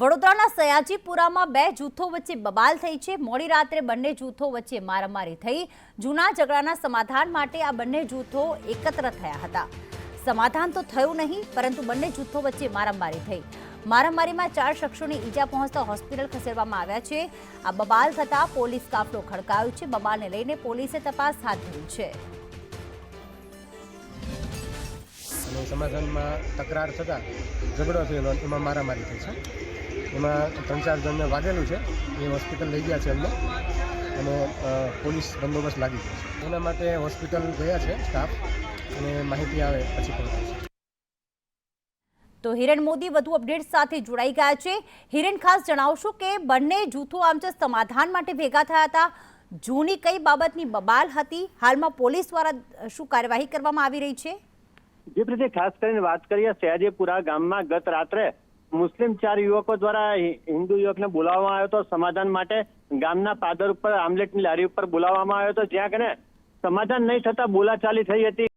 વડોદરાના સયાજીપુરામાં બે જૂથો વચ્ચે બબાલ થઈ છે. મોડી રાત્રે બંને જૂથો વચ્ચે મારામારી થઈ. જૂના ઝઘડાના સમાધાન માટે આ બંને જૂથો એકત્ર થયા હતા. સમાધાન તો થયું નહીં, પરંતુ બંને જૂથો વચ્ચે મારામારી થઈ. મારામારીમાં ચાર શખ્સોને ઈજા પહોંચતા હોસ્પિટલ ખસેડવામાં આવ્યા છે. આ બબાલ થતા પોલીસ કાફલો ખડકાયો છે. બબાલને લઈને પોલીસે તપાસ હાથ ધરી છે. સમાધાનમાં તકરાર થતાં ઝઘડો થયેલો એમાં મારામારી થઈ છે. એમાં ત્રણ ચાર જણને વાગેલું છે. એ હોસ્પિટલ લઈ ગયા છે અમને અને પોલીસ બંદોબસ્ત લાગી ગયો છે. એના માટે હોસ્પિટલ ગયા છે સ્ટાફ. અને માહિતી આવે પછી પણ તો હિરેન મોદી વધુ અપડેટ સાથે જોડાઈ ગયા છે. હિરેન ખાસ જણાવશો કે બંને જૂથો આમ છે સમાધાન માટે ભેગા થયા હતા. જૂની કઈ બાબતની બબાલ હતી? હાલમાં પોલીસ દ્વારા શું કાર્યવાહી કરવામાં આવી રહી છે? જે પ્રત્યે ખાસ કરીને વાત કરીએ સયાજીપુરા ગામમાં ગત રાત્રે મુસ્લિમ ચાર યુવકો દ્વારા હિન્દુ યુવકને બોલાવવામાં આવ્યો હતો. સમાધાન માટે ગામના પાદર ઉપર, આમલેટની લારી ઉપર બોલાવવામાં આવ્યો હતો. જ્યાં કને સમાધાન નહીં થતા બોલાચાલી થઈ હતી.